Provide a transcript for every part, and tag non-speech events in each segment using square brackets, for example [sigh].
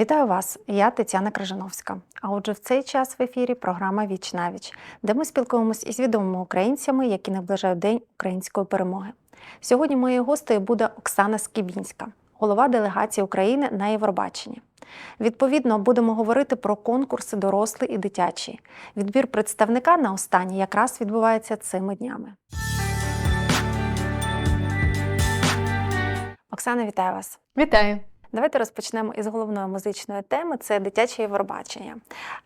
Вітаю вас! Я Тетяна Крижановська. А отже, в цей час в ефірі програма Віч на віч, де ми спілкуємось із відомими українцями, які наближають День української перемоги. Сьогодні моєю гостею буде Оксана Скібінська, голова делегації України на Євробаченні. Відповідно, будемо говорити про конкурси дорослий і дитячий. Відбір представника на останній якраз відбувається цими днями. Оксана, вітаю вас! Вітаю! Давайте розпочнемо із головної музичної теми це дитяче Євробачення.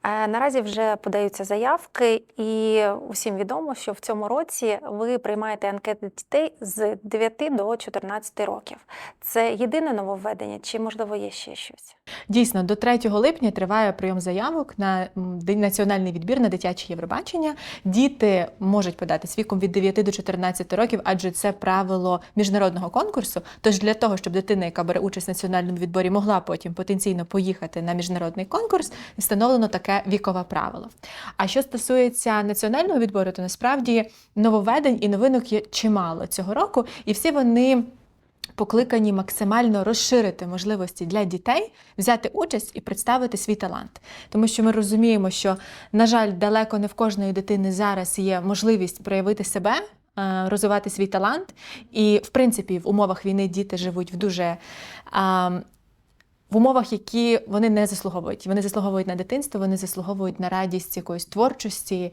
Е, Наразі вже подаються заявки, і усім відомо, що в цьому році ви приймаєте анкети дітей з 9 до 14 років. Це єдине нововведення, чи можливо є ще щось? Дійсно, до 3 липня триває прийом заявок на національний відбір на дитяче Євробачення. Діти можуть податись віком від 9 до 14 років, адже це правило міжнародного конкурсу. Тож для того, щоб дитина, яка бере участь в національному відборі, могла потім потенційно поїхати на міжнародний конкурс, встановлено таке вікове правило. А що стосується національного відбору, то насправді нововведень і новинок є чимало цього року, і всі вони. Покликані максимально розширити можливості для дітей взяти участь і представити свій талант, тому що ми розуміємо, що на жаль, далеко не в кожної дитини зараз є можливість проявити себе, розвивати свій талант. І, в принципі, в умовах війни діти живуть в дуже в умовах, які вони не заслуговують. Вони заслуговують на дитинство, вони заслуговують на радість якоїсь творчості,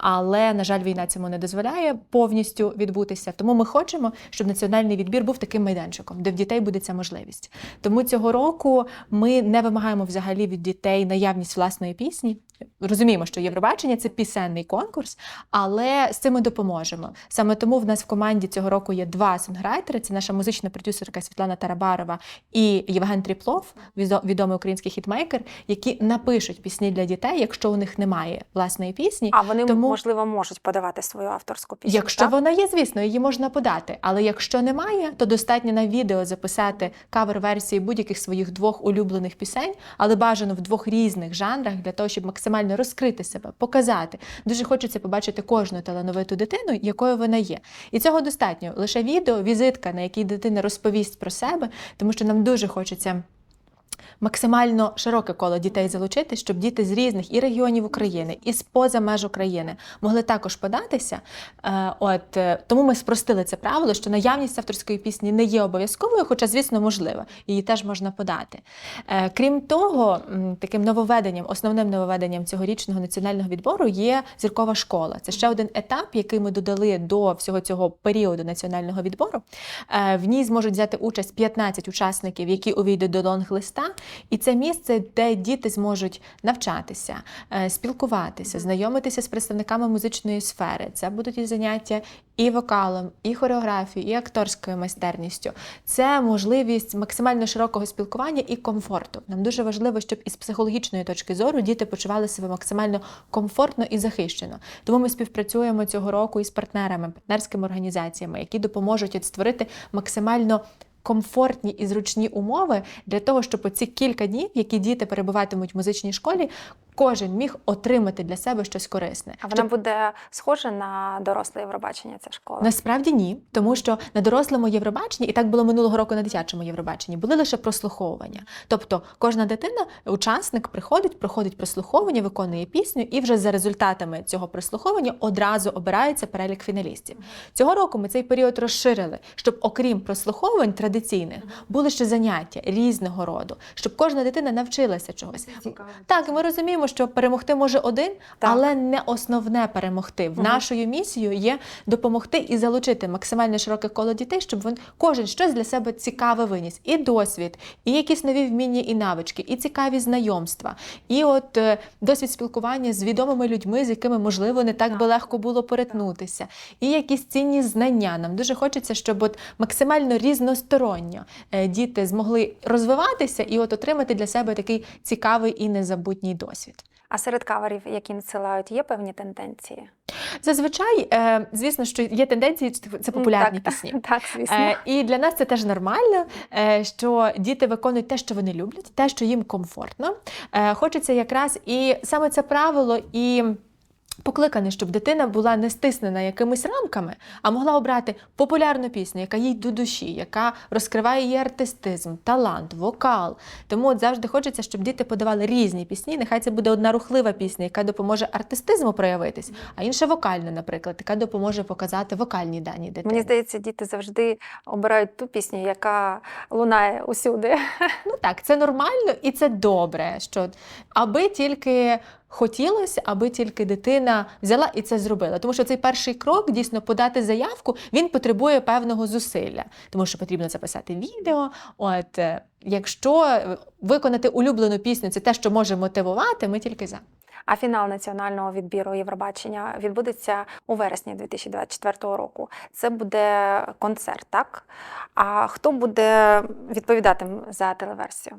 але, на жаль, війна цьому не дозволяє повністю відбутися. Тому ми хочемо, щоб національний відбір був таким майданчиком, де в дітей буде ця можливість. Тому цього року ми не вимагаємо взагалі від дітей наявність власної пісні. Розуміємо, що Євробачення це пісенний конкурс, але з цим ми допоможемо. Саме тому в нас в команді цього року є два сонграйтери: це наша музична продюсерка Світлана Тарабарова і Євген Тріплов, відомий український хітмейкер, які напишуть пісні для дітей, якщо у них немає власної пісні. А вони Тому- можливо можуть подавати свою авторську пісню. Якщо так? вона є, звісно, її можна подати. Але якщо немає, то достатньо на відео записати кавер-версії будь-яких своїх двох улюблених пісень, але бажано в двох різних жанрах для того, щоб максимально розкрити себе, показати. Дуже хочеться побачити кожну талановиту дитину, якою вона є. І цього достатньо. Лише відео, візитка, на якій дитина розповість про себе, тому що нам дуже хочеться максимально широке коло дітей залучити, щоб діти з різних і регіонів України, і з поза меж України могли також податися. Е, От е, тому ми спростили це правило, що наявність авторської пісні не є обов'язковою, хоча, звісно, можлива. Її теж можна подати. Е, Крім того, таким нововведенням, основним нововведенням цьогорічного національного відбору є зіркова школа. Це ще один етап, який ми додали до всього цього періоду національного відбору. В ній зможуть взяти участь 15 учасників, які увійдуть до лонг-листа. І це місце, де діти зможуть навчатися, е, спілкуватися, знайомитися з представниками музичної сфери. Це будуть і заняття і вокалом, і хореографією, і акторською майстерністю. Це можливість максимально широкого спілкування і комфорту. Нам дуже важливо, щоб із психологічної точки зору діти почували себе максимально комфортно і захищено. Тому ми співпрацюємо цього року із партнерами, партнерськими організаціями, які допоможуть створити максимально комфортні і зручні умови для того, щоб оці кілька днів, які діти перебуватимуть в музичній школі, кожен міг отримати для себе щось корисне. А вона Щоб- буде схожа на доросле Євробачення, ця школа. Насправді ні, тому що на дорослому Євробаченні, і так було минулого року на дитячому Євробаченні, були лише прослуховування. Тобто кожна дитина, учасник приходить, проходить прослуховування, виконує пісню, і вже за результатами цього прослуховування одразу обирається перелік фіналістів. Цього року ми цей період розширили, щоб окрім прослуховувань традиційних були ще заняття різного роду, щоб кожна дитина навчилася чогось. Так, і ми розуміємо, що перемогти може один, Так. але не основне перемогти. В нашою місією є допомогти і залучити максимально широке коло дітей, щоб він кожен щось для себе цікаве виніс. І досвід, і якісь нові вміння і навички, і цікаві знайомства, і от е, досвід спілкування з відомими людьми, з якими можливо не так би легко було перетнутися, і якісь цінні знання. Нам дуже хочеться, щоб от максимально різносторонньо е, діти змогли розвиватися і от отримати для себе такий цікавий і незабутній досвід. А серед каверів, які надсилають, є певні тенденції? Зазвичай, е, звісно, що є тенденції, це- популярні так, пісні. [laughs] Так, звісно. Е, і для нас це теж нормально, е, що діти виконують те, що вони люблять, те, що їм комфортно. Хочеться якраз і саме це правило і Покликаний, щоб дитина була не стиснена якимись рамками, а могла обрати популярну пісню, яка їй до душі, яка розкриває її артистизм, талант, вокал. Тому от завжди хочеться, щоб діти подавали різні пісні. Нехай це буде одна рухлива пісня, яка допоможе артистизму проявитись, а інша вокальна, наприклад, яка допоможе показати вокальні дані дитини. Мені здається, діти завжди обирають ту пісню, яка лунає усюди. Ну так, це нормально і це добре, що аби тільки хотілося, аби тільки дитина взяла і це зробила. Тому що цей перший крок дійсно подати заявку, він потребує певного зусилля, тому що потрібно записати відео. От е, якщо е, виконати улюблену пісню, це те, що може мотивувати, ми тільки за. А фінал національного відбіру Євробачення відбудеться у вересні 2024 року. Це буде концерт, так? А хто буде відповідати за телеверсію?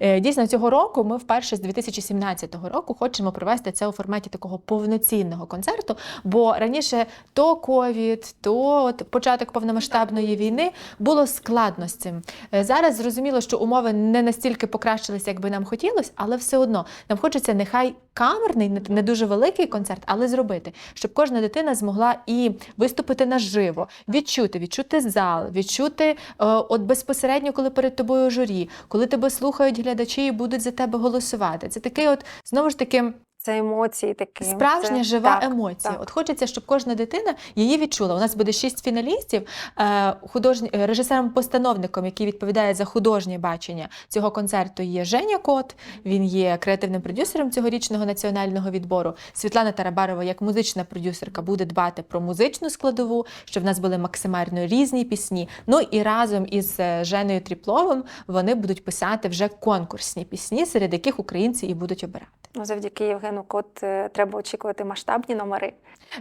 Е, Дійсно, цього року ми вперше з 2017 року хочемо провести це у форматі такого повноцінного концерту. Бо раніше то ковід, то от початок повномасштабної війни було складно з цим. Е, Зараз зрозуміло, що умови не настільки покращилися, як би нам хотілося, але все одно нам хочеться нехай камерний, не- дуже великий концерт, але зробити, щоб кожна дитина змогла і виступити наживо, відчути, відчути зал, відчути е, от безпосередньо, коли перед тобою журі, коли тебе слухають глядачі і будуть за тебе голосувати. Це такий, от знову ж таки. Це емоції такі. Справжня це... жива так, емоція. так. От хочеться, щоб кожна дитина її відчула. У нас буде шість фіналістів. Е, художні е, режисером-постановником, який відповідає за художнє бачення цього концерту, є Женя Кот. Він є креативним продюсером цьогорічного національного відбору. Світлана Тарабарова, як музична продюсерка, буде дбати про музичну складову, щоб в нас були максимально різні пісні. Ну і разом із е, Женою Тріпловим вони будуть писати вже конкурсні пісні, серед яких українці і будуть обирати. Ну, завдяки Євгену Кот е, треба очікувати масштабні номери.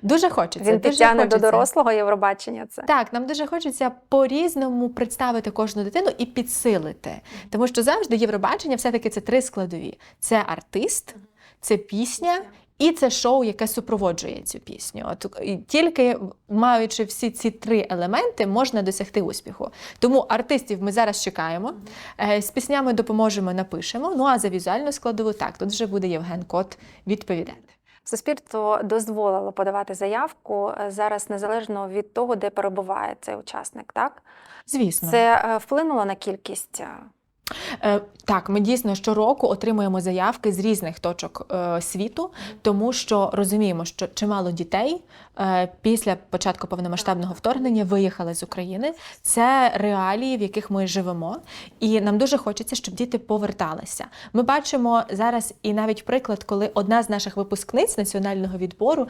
Дуже хочеться. Він дуже підтягне до дорослого Євробачення. Це Так, нам дуже хочеться по-різному представити кожну дитину і підсилити. Тому що завжди Євробачення все-таки це три складові: це артист, це пісня. І це шоу, яке супроводжує цю пісню. От тільки маючи всі ці три елементи, можна досягти успіху. Тому артистів ми зараз чекаємо. е, З піснями допоможемо, напишемо. Ну а за візуальну складову так тут вже буде Євген Кот відповідати. суспільство дозволило подавати заявку е, зараз незалежно від того, де перебуває цей учасник. Так Звісно, це е, вплинуло на кількість. Е, Так, ми дійсно щороку отримуємо заявки з різних точок е, світу, тому що розуміємо, що чимало дітей е, після початку повномасштабного вторгнення виїхали з України. Це реалії, в яких ми живемо, і нам дуже хочеться, щоб діти поверталися. Ми бачимо зараз і навіть приклад, коли одна з наших випускниць національного відбору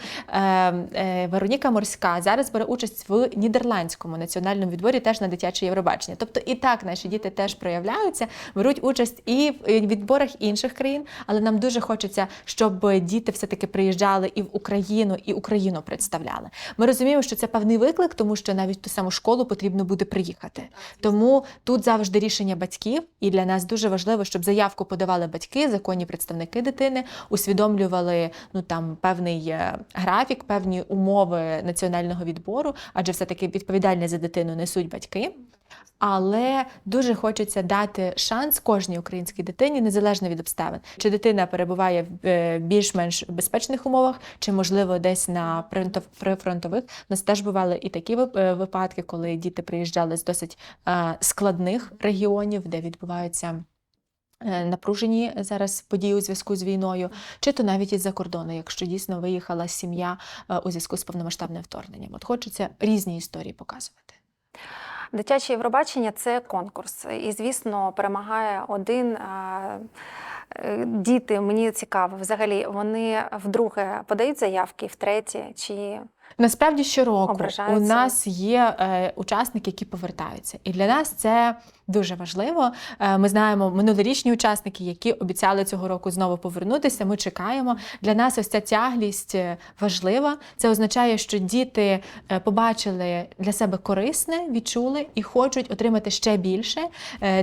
Вероніка Морська зараз бере участь в нідерландському національному відборі, теж на дитяче Євробачення. Тобто і так наші діти теж проявляються, беруть участь і в відборах інших країн, але нам дуже хочеться, щоб діти все-таки приїжджали і в Україну, і Україну представляли. Ми розуміємо, що це певний виклик, тому що навіть в ту саму школу потрібно буде приїхати. Тому тут завжди рішення батьків, і для нас дуже важливо, щоб заявку подавали батьки, законні представники дитини, усвідомлювали ну там певний е, графік, певні умови національного відбору, адже все-таки відповідальність за дитину несуть батьки. Але дуже хочеться дати шанс кожній українській дитині, незалежно від обставин, чи дитина перебуває в е, більш-менш безпечних умовах, чи можливо десь на прифронтов- прифронтових. У нас теж бували і такі е, випадки, коли діти приїжджали з досить е, складних регіонів, де відбуваються. Напружені зараз події у зв'язку з війною, чи то навіть із-за кордону, якщо дійсно виїхала сім'я у зв'язку з повномасштабним вторгненням. От хочеться різні історії показувати. Дитяче Євробачення це конкурс. І, звісно, перемагає один. е, Діти, мені цікаво, взагалі, вони вдруге подають заявки, втретє, чи Насправді щороку у нас є е, учасники, які повертаються, і для нас це дуже важливо. Е, ми знаємо минулорічні учасники, які обіцяли цього року знову повернутися. Ми чекаємо. Для нас ось ця тяглість е, важлива. Це означає, що діти е, побачили для себе корисне, відчули і хочуть отримати ще більше.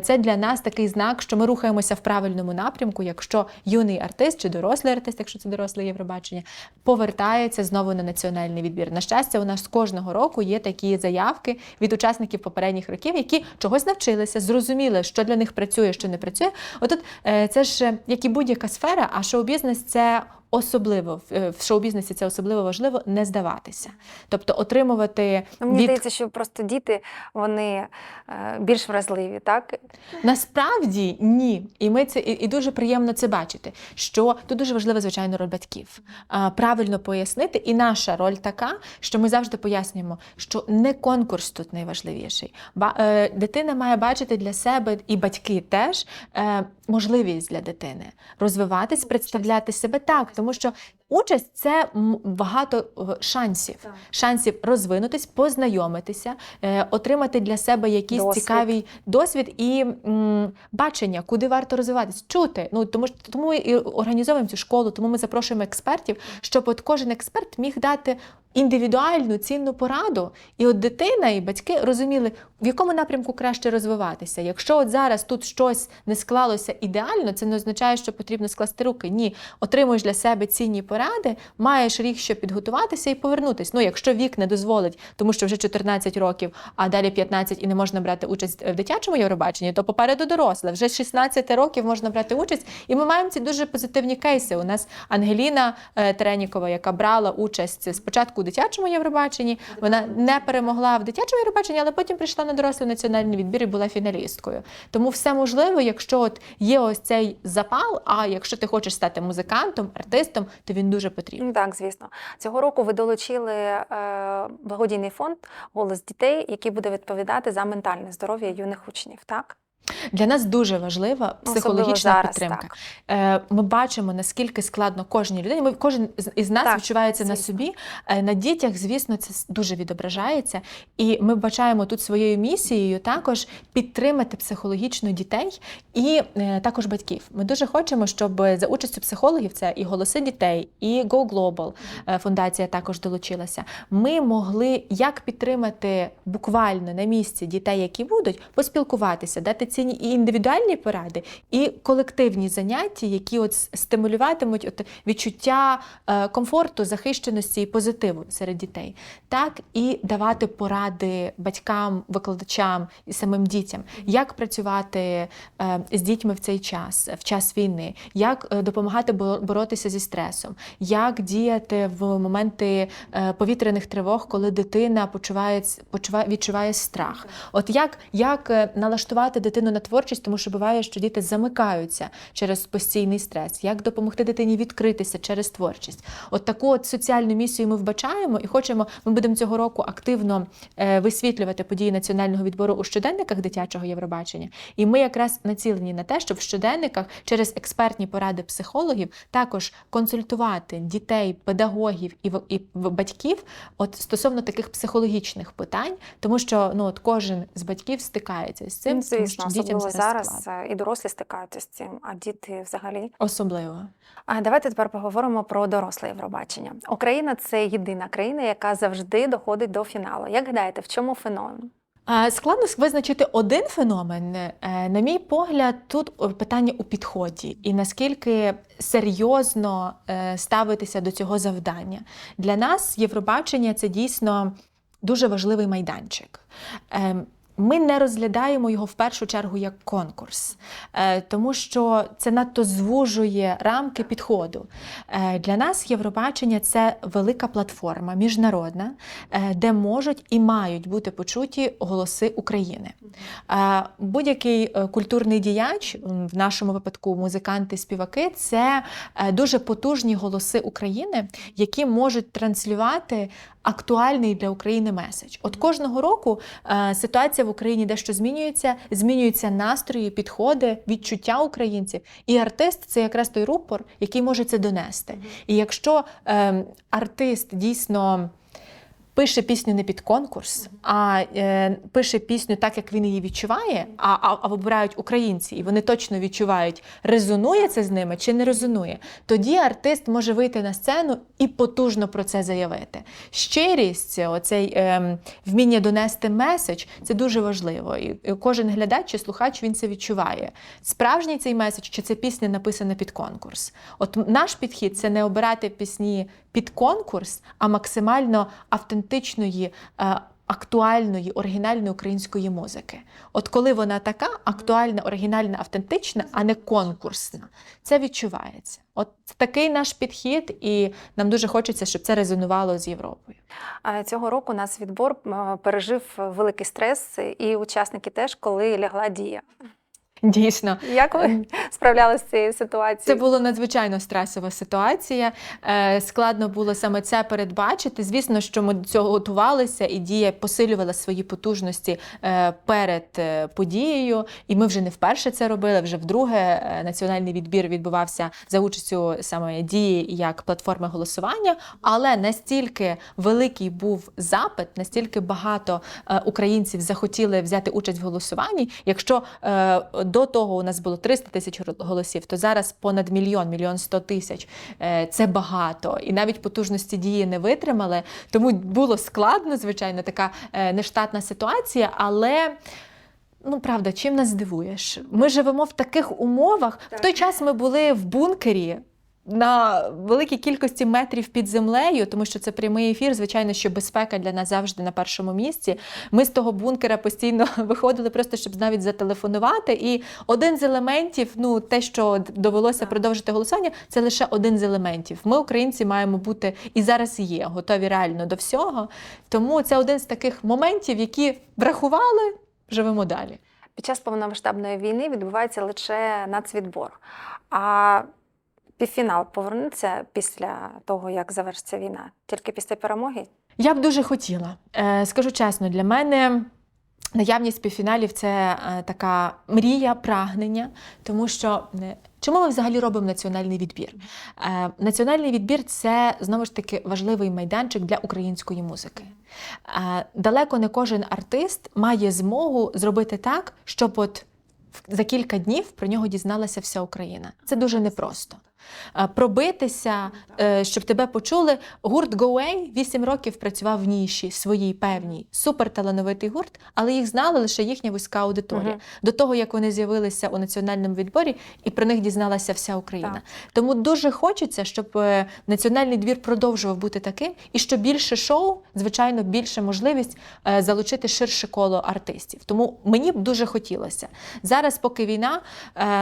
Це для нас такий знак, що ми рухаємося в правильному напрямку, якщо юний артист чи дорослий артист, якщо це доросле Євробачення, повертається знову на національний відбір. На щастя, у нас кожного року є такі заявки від учасників попередніх років, які чогось навчилися, зрозуміли, що для них працює, що не працює. Отут е, це ж е, як і будь-яка сфера, а шоу-бізнес це особливо в, е, шоу-бізнесі це особливо важливо не здаватися. Тобто отримувати Ну, мені від здається, що просто діти вони е, більш вразливі, так? Насправді ні, і ми це і, і дуже приємно це бачити. Що тут дуже важлива, звичайно, роль батьків. А, правильно пояснити, і наша роль така, що ми завжди пояснюємо, що не конкурс тут найважливіший. Ба, е, дитина має бачити для себе і батьки теж е, можливість для дитини розвиватись, представляти себе так, тому що участь це багато е, шансів. Так. Шансів розвинутись, познайомитися, е, отримати для себе якісь Досвід. цікаві досвід і м, бачення, куди варто розвиватись, чути. Ну тому тому ми і організовуємо цю школу, тому ми запрошуємо експертів, щоб от кожен експерт міг дати індивідуальну цінну пораду, і от дитина і батьки розуміли, в якому напрямку краще розвиватися. Якщо от зараз тут щось не склалося ідеально, це не означає, що потрібно скласти руки. Ні, отримуєш для себе цінні поради, маєш рік, щоб підготуватися і повернутись. Ну, якщо вік не дозволить, тому що вже 14 років, а далі 15 і не можна брати участь в дитячому Євробаченні, то попереду доросле. Вже з 16 років можна брати участь. І ми маємо ці дуже позитивні кейси. У нас Ангеліна е, Теренікова, яка брала участь спочатку у дитячому Євробаченні, вона не перемогла в дитячому Євробаченні, але потім прийшла на дорослий національний відбір і була фіналісткою. Тому все можливо, якщо от є ось цей запал. А якщо ти хочеш стати музикантом, артистом, то він дуже потрібен. Так, звісно. Цього року ви долучили е, благодійний фонд Голос дітей, який буде відповідати за ментальне здоров'я юних учнів. Так? Для нас дуже важлива психологічна зараз, підтримка. так. Е, Ми бачимо, наскільки складно кожній людині. Ми кожен із нас Так, відчувається на собі. Е, На дітях, звісно, це дуже відображається. І ми бачаємо тут своєю місією також підтримати психологічно дітей і е, також батьків. Ми дуже хочемо, щоб за участю психологів це і голоси дітей, і Go Global фундація також долучилася. Ми могли як підтримати буквально на місці дітей, які будуть, поспілкуватися, дати цінні і індивідуальні поради, і колективні заняття, які от стимулюватимуть от відчуття е, комфорту, захищеності і позитиву серед дітей, так і давати поради батькам, викладачам і самим дітям, як працювати е, з дітьми в цей час, в час війни, як е, допомагати боротися зі стресом, як діяти в моменти повітряних тривог, коли дитина почуває, почуває відчуває страх. От як, як налаштувати дитину на творчість, тому що буває, що діти замикаються через постійний стрес, як допомогти дитині відкритися через творчість. От таку от соціальну місію ми вбачаємо і хочемо. Ми будемо цього року активно е, висвітлювати події національного відбору у щоденниках дитячого Євробачення. І ми якраз націлені на те, щоб в щоденниках через експертні поради психологів також консультувати дітей, педагогів і, батьків от стосовно таких психологічних питань, тому що ну от кожен з батьків стикається з цим, звісно, що дітям зараз зараз е, і дорослі стикаються з цим, а діти взагалі. особливо. А давайте тепер поговоримо про доросле Євробачення. Україна це єдина країна, яка завжди доходить до фіналу. Як гадаєте, в чому феномен? Складно визначити один феномен. Е, На мій погляд, тут питання у підході і наскільки серйозно е, ставитися до цього завдання. Для нас Євробачення це дійсно дуже важливий майданчик. Ми не розглядаємо його в першу чергу як конкурс, е, тому що це надто звужує рамки підходу. Е, Для нас Євробачення це велика платформа міжнародна, е, де можуть і мають бути почуті голоси України. Будь-який культурний діяч, в нашому випадку музиканти, співаки, це дуже потужні голоси України, які можуть транслювати актуальний для України меседж. От кожного року ситуація в Україні дещо змінюється, змінюються настрої, підходи, відчуття українців. І артист це якраз той рупор, який може це донести. І якщо е, артист дійсно. Пише пісню не під конкурс, а е, пише пісню так, як він її відчуває, а, а, а вибирають українці, і вони точно відчувають, резонує це з ними чи не резонує. Тоді артист може вийти на сцену і потужно про це заявити. Щирість, оцей е, вміння донести меседж це дуже важливо. І кожен глядач чи слухач він це відчуває. Справжній цей меседж, чи це пісня написана під конкурс. От наш підхід це не обирати пісні під конкурс, а максимально автентичної. е, актуальної оригінальної української музики. От коли вона така актуальна, оригінальна, автентична, а не конкурсна, це відчувається. От такий наш підхід, і нам дуже хочеться, щоб це резонувало з Європою. Цього року нас відбор е, пережив великий стрес, і учасники теж, коли лягла дія. Дійсно, Як ви справлялися з цією ситуацією? Це була надзвичайно стресова ситуація. Е, Складно було саме це передбачити. Звісно, що ми до цього готувалися, і дія посилювала свої потужності е, перед е, подією. І ми вже не вперше це робили. Вже вдруге національний відбір відбувався за участю саме дії як платформи голосування. Але настільки великий був запит, настільки багато українців захотіли взяти участь в голосуванні. Якщо е, до того у нас було 300 тисяч голосів, то зараз понад мільйон, мільйон сто тисяч. Е, Це багато. І навіть потужності дії не витримали. Тому було складно, звичайно, така е, нештатна ситуація, але. Ну, правда, чим нас здивуєш? Ми живемо в таких умовах. В той час ми були в бункері на великій кількості метрів під землею, тому що це прямий ефір. Звичайно, що безпека для нас завжди на першому місці. Ми з того бункера постійно [laughs] виходили, просто щоб навіть зателефонувати. І один з елементів, ну те, що довелося продовжити голосування, це лише один з елементів. Ми, українці, маємо бути і зараз є готові реально до всього. Тому це один з таких моментів, які врахували, живемо далі. Під час повномасштабної війни відбувається лише нацвідбор. А півфінал повернеться після того, як завершиться війна, тільки після перемоги. Я б дуже хотіла. Е, Скажу чесно, для мене наявність півфіналів це е, така мрія, прагнення, тому що. е, Чому ми взагалі робимо національний відбір? Національний відбір це знову ж таки важливий майданчик для української музики. Далеко не кожен артист має змогу зробити так, щоб от за кілька днів про нього дізналася вся Україна. Це дуже непросто. Пробитися, е, щоб тебе почули. Гурт Away 8 років працював в ніші своїй певній, суперталановитий гурт, але їх знала лише їхня вузька аудиторія. Мгм. До того, як вони з'явилися у національному відборі, і про них дізналася вся Україна. Так. Тому дуже хочеться, щоб е, національний двір продовжував бути таким, і що більше шоу, звичайно, більше можливість е, залучити ширше коло артистів. Тому мені б дуже хотілося. Зараз, поки війна,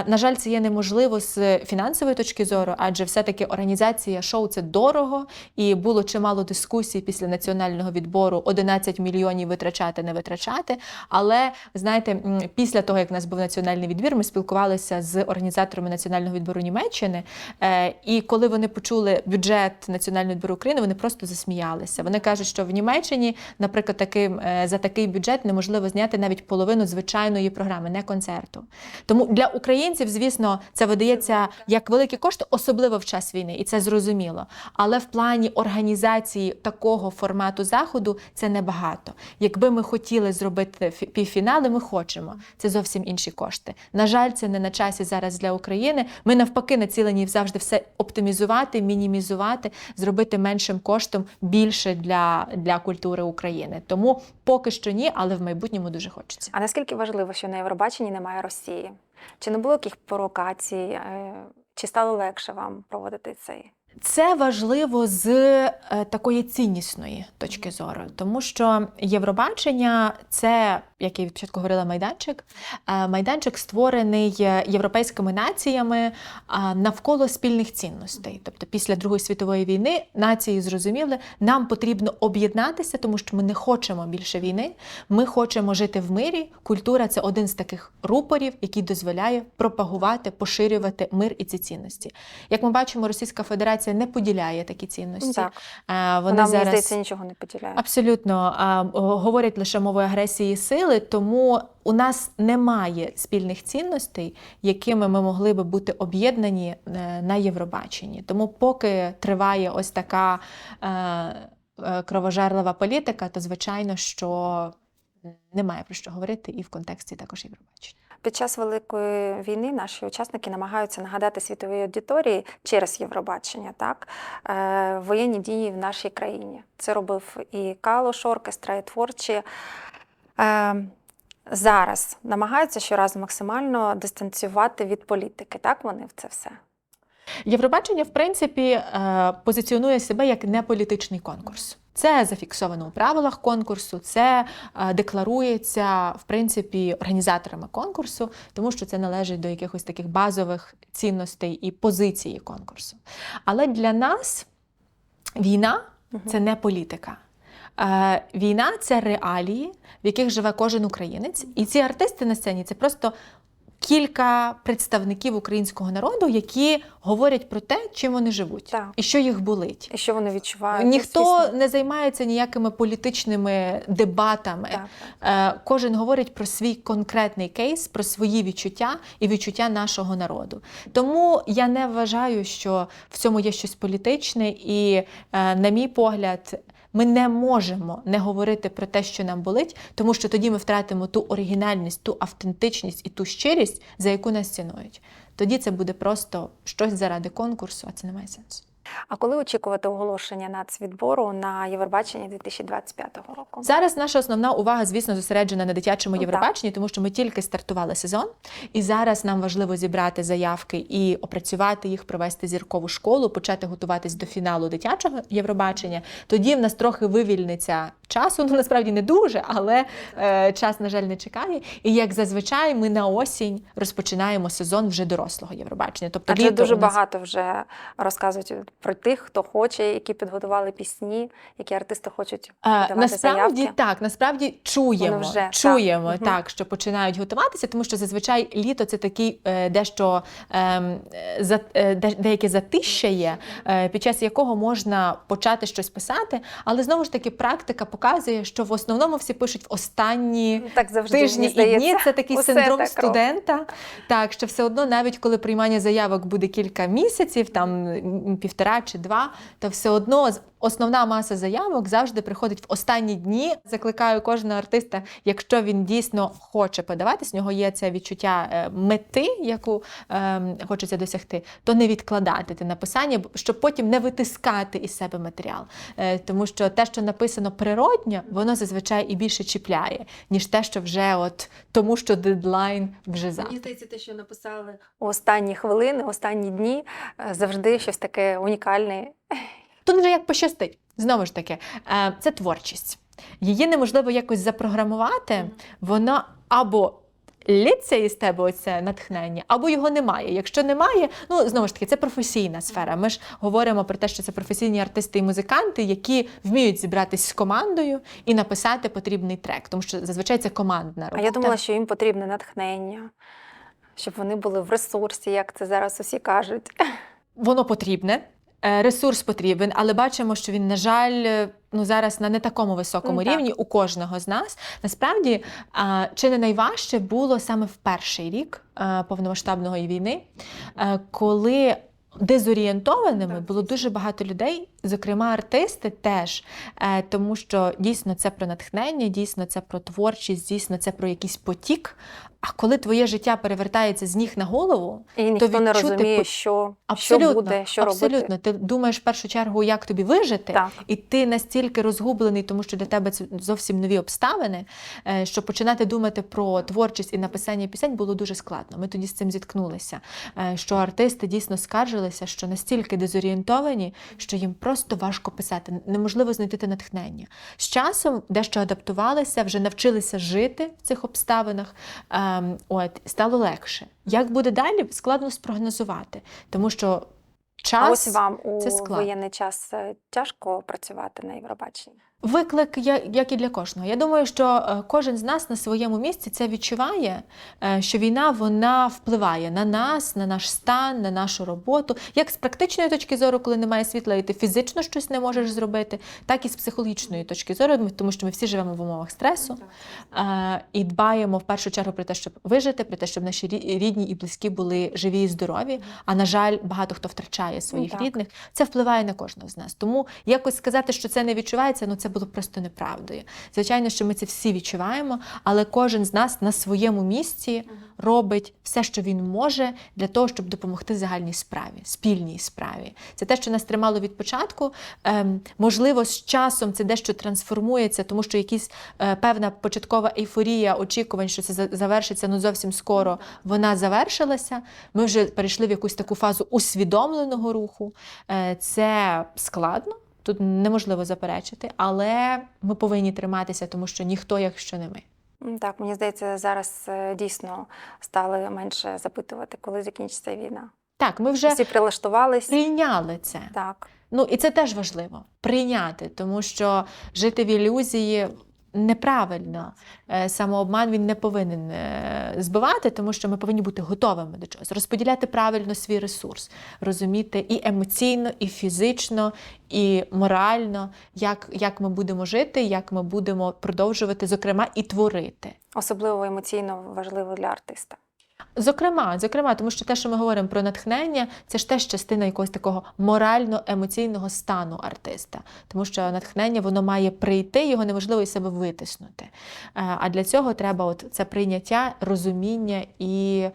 на жаль, це є неможливо з фінансової точки зору, адже все-таки організація шоу це дорого, і було чимало дискусій після національного відбору 11 мільйонів витрачати, не витрачати. Але знаєте, після того, як в нас був національний відбір, ми спілкувалися з організаторами національного відбору Німеччини. Е, І коли вони почули бюджет національного відбору України, вони просто засміялися. Вони кажуть, що в Німеччині, наприклад, таким е, за такий бюджет неможливо зняти навіть половину звичайної програми, не концерту. Тому для українців, звісно, це видається як великі кошти, особливо в час війни, і це зрозуміло. Але в плані організації такого формату заходу це небагато. Якби ми хотіли зробити півфінали, ми хочемо. Це зовсім інші кошти. На жаль, це не на часі зараз для України. Ми навпаки націлені завжди все оптимізувати, мінімізувати, зробити меншим коштом більше для, для культури України. Тому поки що ні, але в майбутньому дуже хочеться. А наскільки важливо, що на Євробаченні немає Росії? Чи не було яких провокацій? Чи стало легше вам проводити цей? Це важливо з е, такої ціннісної точки зору, тому що Євробачення це, як я від говорила, майданчик. Е, майданчик створений е, європейськими націями навколо спільних цінностей. Тобто, після Другої світової війни нації зрозуміли, нам потрібно об'єднатися, тому що ми не хочемо більше війни. Ми хочемо жити в мирі. Культура це один з таких рупорів, який дозволяє пропагувати, поширювати мир і ці цінності. Як ми бачимо, Російська Федерація не поділяє такі цінності. Так. Е, Вони Вона, зараз здається, нічого не поділяє. абсолютно говорять лише мовою агресії і сили, тому у нас немає спільних цінностей, якими ми могли би бути об'єднані е, на Євробаченні. Тому, поки триває ось така е, кровожерлива політика, то звичайно, що немає про що говорити і в контексті також Євробачення. Під час великої війни наші учасники намагаються нагадати світовій аудиторії через Євробачення, так е, воєнні дії в нашій країні. Це робив і Калош, оркестра, і творчі. Е, зараз намагаються щоразу максимально дистанціювати від політики. Так вони в це все. Євробачення, в принципі, е, позиціонує себе як неполітичний конкурс. Це зафіксовано у правилах конкурсу, це е, декларується в принципі організаторами конкурсу, тому що це належить до якихось таких базових цінностей і позиції конкурсу. Але для нас війна це не політика. Е, війна це реалії, в яких живе кожен українець. І ці артисти на сцені це просто кілька представників українського народу, які говорять про те, чим вони живуть Так. і що їх болить. І що вони відчувають? Ніхто звісно. не займається ніякими політичними дебатами. Так. Е, Кожен говорить про свій конкретний кейс, про свої відчуття і відчуття нашого народу. Тому я не вважаю, що в цьому є щось політичне, і, е, на мій погляд, ми не можемо не говорити про те, що нам болить, тому що тоді ми втратимо ту оригінальність, ту автентичність і ту щирість, за яку нас цінують. Тоді це буде просто щось заради конкурсу, а це не має сенсу. А коли очікувати оголошення нацвідбору на Євробачення 2025 року? Зараз наша основна увага, звісно, зосереджена на дитячому Ну, Євробаченні, тому що ми тільки стартували сезон, і зараз нам важливо зібрати заявки і опрацювати їх, провести зіркову школу, почати готуватись до фіналу дитячого Євробачення. Тоді в нас трохи вивільниться часу. Ну насправді не дуже, але е, час, на жаль, не чекає. І як зазвичай, ми на осінь розпочинаємо сезон вже дорослого Євробачення. Тобто Адже літо дуже у нас- багато вже розказують про тих, хто хоче, які підготували пісні, які артисти хочуть Е, давати Насправді заявки. так, насправді чуємо, Воно вже, чуємо так. так, що починають готуватися, тому що зазвичай літо це такий е, дещо ем, е, за, е, де- деяке затища є, е, під час якого можна почати щось писати. Але знову ж таки, практика показує, що в основному всі пишуть в останні. Так завжди Тижні і дні це такий Усе синдром так студента. Так, що все одно, навіть коли приймання заявок буде кілька місяців, там півтора чи два, то все одно основна маса заявок завжди приходить в останні дні. Закликаю кожного артиста, якщо він дійсно хоче подаватись, в нього є це відчуття е, мети, яку ем, хочеться досягти, то не відкладати те написання, щоб потім не витискати із себе матеріал. Е, тому що те, що написано природньо, воно зазвичай і більше чіпляє, ніж те, що вже от тому, що дедлайн вже завтра. Мені здається, те, що написали У останні хвилини, останні дні е, завжди щось таке унікальне. Тут вже як пощастить. Знову ж таки, е, це творчість. Її неможливо якось запрограмувати, воно або лється із тебе оце натхнення, або його немає. Якщо немає, ну знову ж таки, це професійна сфера. Ми ж говоримо про те, що це професійні артисти і музиканти, які вміють зібратись з командою і написати потрібний трек, тому що зазвичай це командна А я думала, що їм потрібне натхнення, щоб вони були в ресурсі, як це зараз усі кажуть. Воно потрібне. Е, Ресурс потрібен, але бачимо, що він, на жаль, е, ну зараз на не такому високому Ну, так. рівні у кожного з нас. Насправді, чи не найважче було саме в перший рік е, повномасштабної війни, е, коли дезорієнтованими було дуже багато людей, зокрема артисти теж, е, тому що дійсно це про натхнення, дійсно це про творчість, дійсно це про якийсь потік. А коли твоє життя перевертається з ніг на голову, І ніхто не відчути розуміє, що, Абсолютно, що буде, що абсолютно. робити. Ти думаєш в першу чергу, як тобі вижити, Так. і ти настільки розгублений, тому що для тебе це зовсім нові обставини, е, що починати думати про творчість і написання пісень було дуже складно. Ми тоді з цим зіткнулися. е, Що артисти дійсно скаржилися, що настільки дезорієнтовані, що їм просто важко писати, неможливо знайти натхнення. З часом дещо адаптувалися, вже навчилися жити в цих обставинах. ем, От стало легше. Як буде далі, складно спрогнозувати, тому що час А ось вам у це воєнний час е, тяжко працювати на Євробаченні. Виклик, як і для кожного. Я думаю, що е, кожен з нас на своєму місці це відчуває, е, що війна вона впливає на нас, на наш стан, на нашу роботу. Як з практичної точки зору, коли немає світла, і ти фізично щось не можеш зробити, так і з психологічної точки зору, тому що ми всі живемо в умовах стресу е, і дбаємо в першу чергу про те, щоб вижити, про те, щоб наші рідні і близькі були живі і здорові. А на жаль, багато хто втрачає своїх так. рідних. Це впливає на кожного з нас. Тому якось сказати, що це не відчувається, ну це було просто неправдою. Звичайно, що ми це всі відчуваємо, але кожен з нас на своєму місці робить все, що він може, для того, щоб допомогти загальній справі, спільній справі. Це те, що нас тримало від початку. Ем, можливо, з часом це дещо трансформується, тому що якісь е, певна початкова ейфорія очікувань, що це завершиться ну зовсім скоро, вона завершилася. Ми вже перейшли в якусь таку фазу усвідомленого руху. Е, це складно. Тут неможливо заперечити, але ми повинні триматися, тому що ніхто, якщо не ми. Так, мені здається, зараз е, дійсно стали менше запитувати, коли закінчиться війна. Так, ми вже Всі прилаштувалися. прийняли це. Так. Ну і це теж важливо прийняти, тому що жити в ілюзії неправильно. Е, Самообман він не повинен е, збивати, тому що ми повинні бути готовими до чогось, розподіляти правильно свій ресурс, розуміти і емоційно, і фізично, і морально, як, як ми будемо жити, як ми будемо продовжувати, зокрема, і творити. Особливо емоційно важливо для артиста. Зокрема, зокрема, тому що те, що ми говоримо про натхнення, це ж теж частина якогось такого морально-емоційного стану артиста. Тому що натхнення воно має прийти, його неможливо із себе витиснути. Е, А для цього треба от це прийняття, розуміння і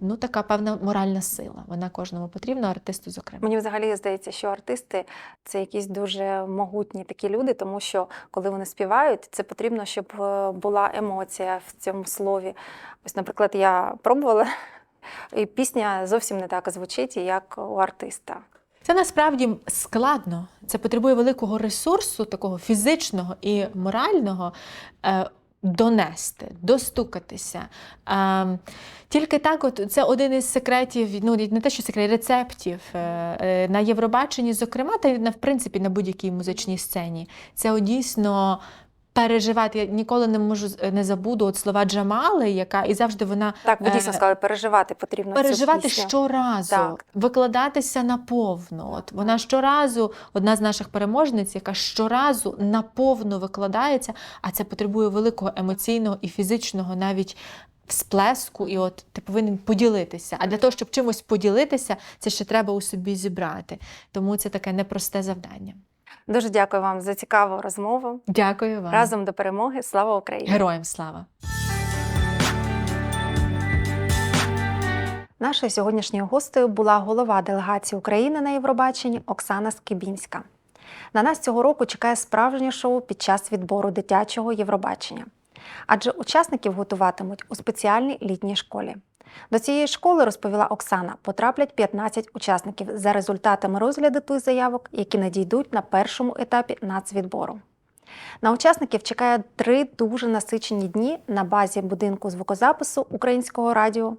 ну, така певна моральна сила. Вона кожному потрібна, артисту, зокрема. Мені взагалі здається, що артисти це якісь дуже могутні такі люди, тому що коли вони співають, це потрібно, щоб е, була емоція в цьому слові. Ось, наприклад, я пробувала, і пісня зовсім не так звучить, як у артиста. Це насправді складно. Це потребує великого ресурсу, такого фізичного і морального. Донести, достукатися. Е, тільки так, от це один із секретів, ну не те, що секрет, рецептів е, е, на Євробаченні, зокрема, та в принципі на будь-якій музичній сцені. Це дійсно переживати. Я ніколи не можу не забуду от слова Джамали, яка і завжди вона Так, ви Е, дійсно сказали, переживати потрібно. переживати цю щоразу, Так. викладатися наповну. От вона щоразу, одна з наших переможниць, яка щоразу наповну викладається, а це потребує великого емоційного і фізичного навіть. Всплеску, і от ти повинен поділитися. А для того, щоб чимось поділитися, це ще треба у собі зібрати. Тому це таке непросте завдання. Дуже дякую вам за цікаву розмову. Дякую вам. Разом до перемоги. Слава Україні! Героям слава! Нашою сьогоднішньою гостею була голова делегації України на Євробаченні Оксана Скибінська. На нас цього року чекає справжнє шоу під час відбору дитячого Євробачення. Адже учасників готуватимуть у спеціальній літній школі. До цієї школи, розповіла Оксана, потраплять 15 учасників за результатами розгляду тих заявок, які надійдуть на першому етапі нацвідбору. На учасників чекає три дуже насичені дні на базі будинку звукозапису українського радіо.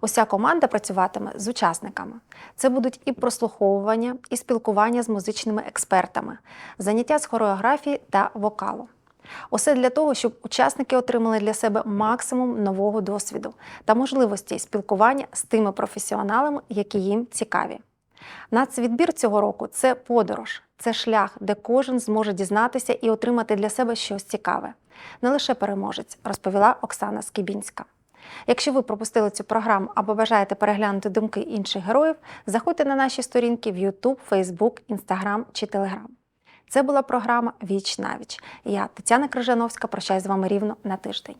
Уся команда працюватиме з учасниками. Це будуть і прослуховування, і спілкування з музичними експертами, заняття з хореографії та вокалу. Усе для того, щоб учасники отримали для себе максимум нового досвіду та можливості спілкування з тими професіоналами, які їм цікаві. Нацвідбір цього року це подорож, це шлях, де кожен зможе дізнатися і отримати для себе щось цікаве. Не лише переможець, розповіла Оксана Скибінська. Якщо ви пропустили цю програму або бажаєте переглянути думки інших героїв, заходьте на наші сторінки в YouTube, Facebook, Instagram чи Telegram. Це була програма Віч навіч. Я, Тетяна Крижановська, прощаюсь з вами рівно на тиждень.